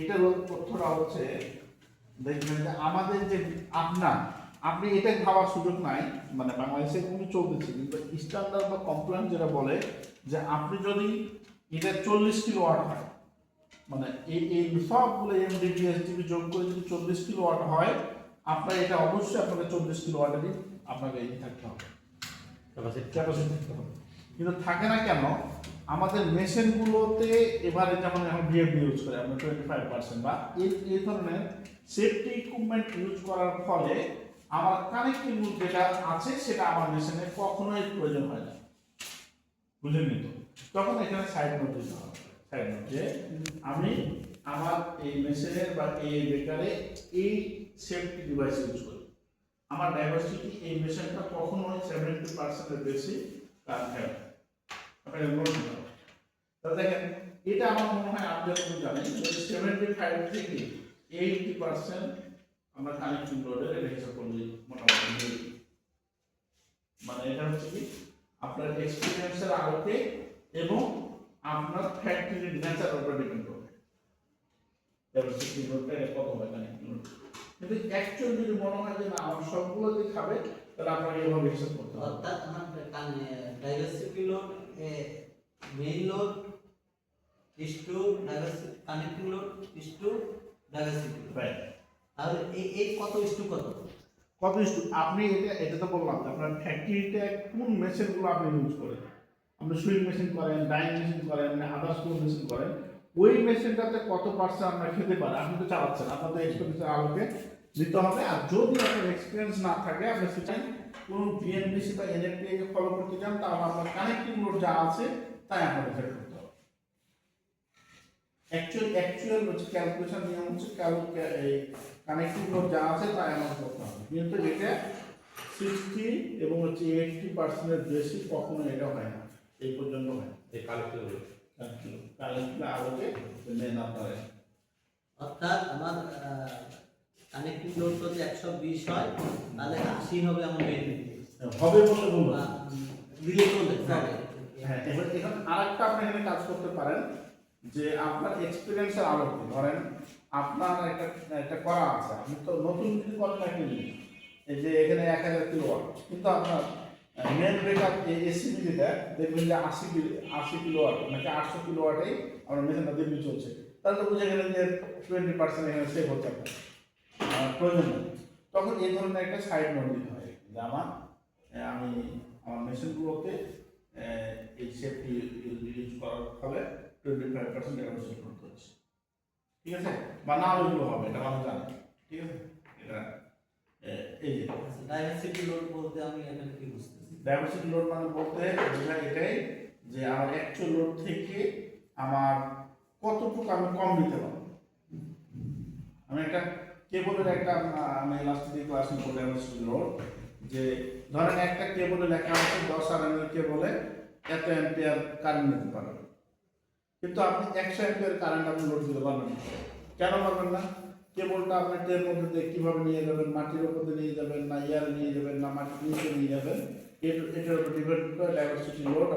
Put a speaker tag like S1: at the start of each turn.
S1: এটার তথ্যটা হচ্ছে দেখবেন যে আমাদের যে আপনার আপনি এটা ভাবার সুযোগ নাই মানে বাংলাদেশে কিন্তু চলতেছে কিন্তু স্ট্যান্ডার্ড বা কমপ্লেন যেটা বলে যে আপনি যদি এটা চল্লিশ কিলো ওয়াট হয় মানে এই এই সবগুলো এমডিপিএস টিভি যোগ করে যদি চল্লিশ কিলো ওয়াট হয় আপনার এটা অবশ্যই আপনাকে চল্লিশ কিলো ওয়াটেরই আপনাকে এই থাকতে হবে। ক্যাপাসিটি থাকতে হবে। কিন্তু থাকে না কেন? আমাদের মেশিনগুলোতে এবারে যেমন এখন বিএফডি ইউজ করে, আমরা টোয়েন্টি ফাইভ পার্সেন্ট বা এই এই ধরনের সেফটি ইকুইপমেন্ট ইউজ করার ফলে আমার কানেক্টিং যেটা আছে, সেটা আমার মেশিনে কখনোই প্রয়োজন হয় না। বুঝলেন তো? তখন এখানে সাইড নোট দিতে হবে। সাইড নোট যে আমি আমার এই মেশিনের বা এই বেকারে এই সেফটি ডিভাইস ইউজ করি। আমার ডাইভার্সিটি এই মেশিনটা কখনোই সেভেন্টি পার্সেন্টের বেশি কাজ হয় আপনাকে নোট দিতে হবে তাহলে দেখেন এটা আমার মনে আপনার যদি খাবে তাহলে আপনাকে এভাবে করতে হবে।
S2: অর্থাৎ আমার main load is to diversity connecting load is to diversity
S1: Right.
S2: তাহলে এই এই কত টু কত?
S1: কত স্টু আপনি এটা এটা তো বললাম আপনার ফ্যাক্টরিতে কোন মেশিনগুলো আপনি ইউজ করেন? আপনি সুইং মেশিন করেন ডাইং মেশিন করেন আদার্স কোন মেশিন করেন ওই মেশিনটাতে কত পার্সেন্ট আপনার খেতে পারে? আপনি তো চালাচ্ছেন আপনাদের এক্সপিরিয়েন্সের আলোকে দিতে হবে আর যদি আপনার এক্সপিরিয়েন্স না থাকে আপনি সেটা কোনো বিএনবিসি বা এনএফপিএ কে ফলো করতে চান তাহলে আপনার কানেক্টিং লোড যা আছে তাই আপনাদের সেট করতে হবে। অ্যাকচুয়াল অ্যাকচুয়াল হচ্ছে ক্যালকুলেশন নিয়ম হচ্ছে কানেক্টিং লোড যা আছে তাই আমার করতে হবে। কিন্তু এটা সিক্সটি এবং হচ্ছে এইটটি পার্সেন্টের বেশি কখনো এটা হয় না। এই পর্যন্ত হয়
S3: এই কালেক্টিভ হলো
S1: কানেক্টিং আলোকে মেন আপনার
S2: অর্থাৎ আমার কানেক্টিং লোড যদি একশো বিশ হয়? তাহলে আশি হবে আমার মেইন
S1: হবে বলে বলব
S2: দিলে চলে
S1: হ্যাঁ। হ্যাঁ এবার এখানে আরেকটা আপনি এখানে কাজ করতে পারেন যে আপনার এক্সপিরিয়েন্সের আলোকে ধরেন আপনার একটা একটা করা আছে আপনি তো নতুন যদি করেন না কিনি এই যে এখানে এক হাজার কিলো ওয়াট কিন্তু আপনার মেন ব্রেকআপ এসিবি যেটা দেখবেন যে আশি কিলো আশি কিলো ওয়াট নাকি আটশো কিলো ওয়াটেই আপনার মেশিনটা দিব্যি চলছে। তাহলে তো বুঝে গেলেন যে টোয়েন্টি পার্সেন্ট এখানে সেভ হচ্ছে আপনার। প্রয়োজন নেই। তখন এই ধরনের একটা সাইড নোট দিতে হয় যে আমার আমি আমার মেশিনগুলোতে এই সেফটি ইউজ করার ফলে টোয়েন্টি ফাইভ পার্সেন্ট ডেভেলপমেন্ট করতে হচ্ছে ঠিক আছে? বা না ওইগুলো হবে এটা মানুষ জানে। ঠিক আছে? এটা এই যে।
S2: ডাইভার্সিটি লোড বলতে আমি এখানে কি বুঝতেছি?
S1: ডাইভার্সিটি লোড মানে বলতে বোঝায় এটাই যে আমার অ্যাকচুয়াল লোড থেকে আমার কতটুকু আমি কম দিতে পারব। আমি একটা কেবলের একটা আমি লাস্ট দিকে ক্লাস ডাইভার্সিটি লোড যে ধরেন একটা কেবলে লেখা আছে দশ আর এম কেবলে এত অ্যাম্পিয়ার কারেন্ট নিতে পারবে। কিন্তু আপনি একশো অ্যাম্পিয়ার কারেন্ট আপনি লোড দিতে পারবেন না। কেন পারবেন না? কেবলটা আপনি ট্রেন মধ্যে দিয়ে কীভাবে নিয়ে যাবেন? মাটির দিয়ে নিয়ে যাবেন না ইয়ার নিয়ে যাবেন না মাটির নিচে নিয়ে যাবেন? এটার উপর ডিপেন্ড করে ডাইভার্সিটি লোড